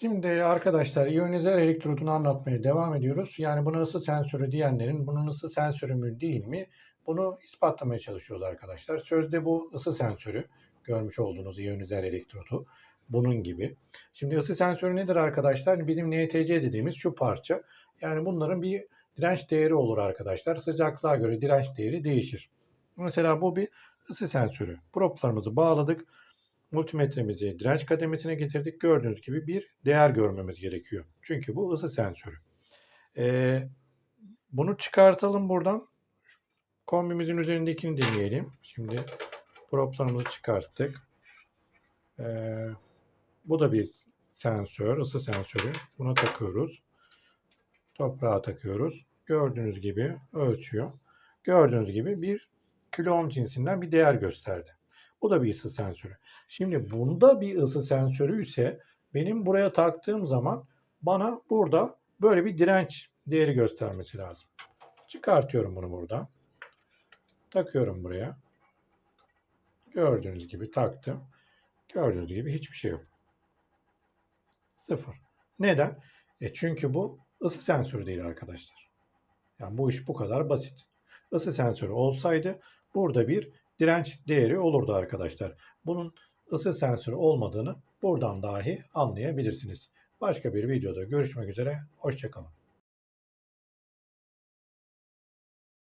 Şimdi arkadaşlar iyonizer elektrodunu anlatmaya devam ediyoruz. Yani buna ısı sensörü diyenlerin bunun ısı sensörü mü değil mi? Bunu ispatlamaya çalışıyoruz arkadaşlar. Sözde bu ısı sensörü görmüş olduğunuz iyonizer elektrodu bunun gibi. Şimdi ısı sensörü nedir arkadaşlar? Bizim NTC dediğimiz şu parça. Yani bunların bir direnç değeri olur arkadaşlar. Sıcaklığa göre direnç değeri değişir. Mesela bu bir ısı sensörü. Proplarımızı bağladık multimetremizi direnç kademesine getirdik. Gördüğünüz gibi bir değer görmemiz gerekiyor. Çünkü bu ısı sensörü. Ee, bunu çıkartalım buradan. Kombimizin üzerindekini deneyelim. Şimdi proplarımızı çıkarttık. Ee, bu da bir sensör, ısı sensörü. Buna takıyoruz. Toprağa takıyoruz. Gördüğünüz gibi ölçüyor. Gördüğünüz gibi bir kilo ohm cinsinden bir değer gösterdi. Bu da bir ısı sensörü. Şimdi bunda bir ısı sensörü ise benim buraya taktığım zaman bana burada böyle bir direnç değeri göstermesi lazım. Çıkartıyorum bunu buradan. Takıyorum buraya. Gördüğünüz gibi taktım. Gördüğünüz gibi hiçbir şey yok. Sıfır. Neden? E çünkü bu ısı sensörü değil arkadaşlar. Yani bu iş bu kadar basit. Isı sensörü olsaydı burada bir direnç değeri olurdu arkadaşlar. Bunun ısı sensörü olmadığını buradan dahi anlayabilirsiniz. Başka bir videoda görüşmek üzere. Hoşçakalın.